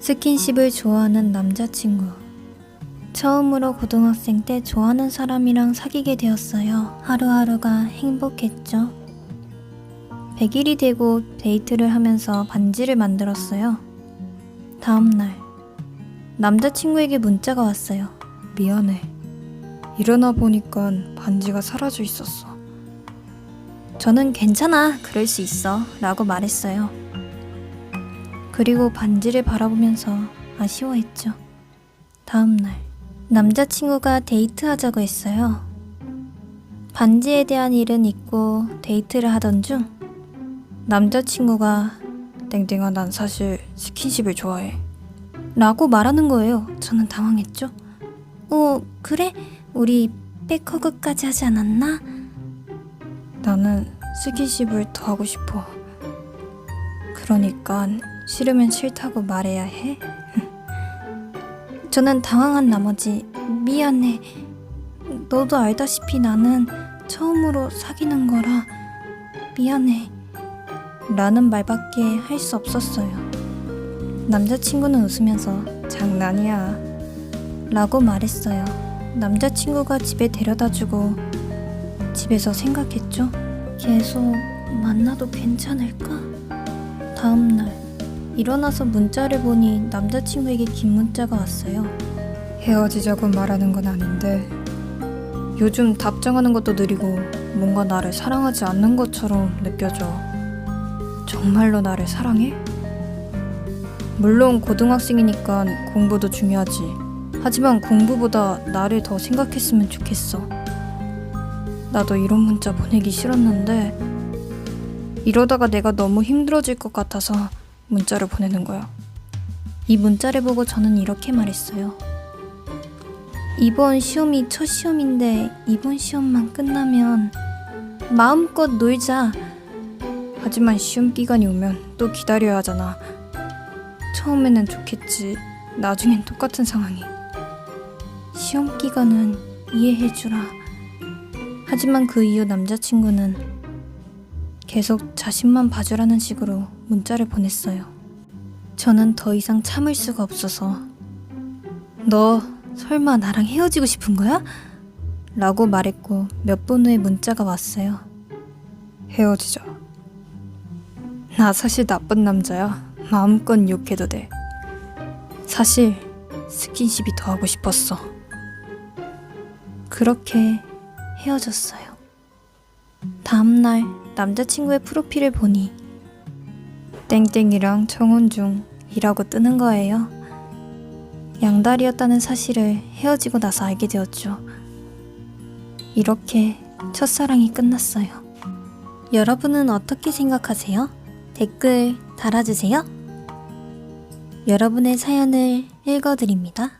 스킨십을 좋아하는 남자친구. 처음으로 고등학생 때 좋아하는 사람이랑 사귀게 되었어요. 하루하루가 행복했죠. 100일이 되고 데이트를 하면서 반지를 만들었어요. 다음날, 남자친구에게 문자가 왔어요. 미안해. 일어나 보니까 반지가 사라져 있었어. 저는 괜찮아, 그럴 수 있어. 라고 말했어요. 그리고 반지를 바라보면서 아쉬워했죠. 다음날, 남자친구가 데이트하자고 했어요. 반지에 대한 일은 잊고 데이트를 하던 중, 남자친구가 땡땡아, 난 사실 스킨십을 좋아해. 라고 말하는 거예요. 저는 당황했죠. 어, 그래? 우리 백허그까지 하지 않았나? 나는 스킨십을 더 하고 싶어. 그러니까 싫으면 싫다고 말해야 해. 저는 당황한 나머지 미안해. 너도 알다시피 나는 처음으로 사귀는 거라 미안해. 라는 말밖에 할 수 없었어요. 남자친구는 웃으면서 장난이야. 라고 말했어요. 남자친구가 집에 데려다 주고 집에서 생각했죠. 계속 만나도 괜찮을까? 다음날 일어나서 문자를 보니 남자친구에게 긴 문자가 왔어요. 헤어지자고 말하는 건 아닌데 요즘 답장하는 것도 느리고 뭔가 나를 사랑하지 않는 것처럼 느껴져. 정말로 나를 사랑해? 물론 고등학생이니까 공부도 중요하지. 하지만 공부보다 나를 더 생각했으면 좋겠어. 나도 이런 문자 보내기 싫었는데 이러다가 내가 너무 힘들어질 것 같아서 문자를 보내는 거야. 이 문자를 보고 저는 이렇게 말했어요. 이번 시험이 첫 시험인데 이번 시험만 끝나면 마음껏 놀자. 하지만 시험 기간이 오면 또 기다려야 하잖아. 처음에는 좋겠지. 나중엔 똑같은 상황이. 시험 기간은 이해해주라. 하지만 그 이후 남자친구는 계속 자신만 봐주라는 식으로 문자를 보냈어요. 저는 더 이상 참을 수가 없어서 너 설마 나랑 헤어지고 싶은 거야? 라고 말했고 몇 분 후에 문자가 왔어요. 헤어지자. 나 사실 나쁜 남자야. 마음껏 욕해도 돼. 사실 스킨십이 더 하고 싶었어. 그렇게 헤어졌어요. 다음날 남자친구의 프로필을 보니 땡땡이랑 청혼 중 이라고 뜨는 거예요. 양다리였다는 사실을 헤어지고 나서 알게 되었죠. 이렇게 첫사랑이 끝났어요. 여러분은 어떻게 생각하세요? 댓글 달아주세요. 여러분의 사연을 읽어드립니다.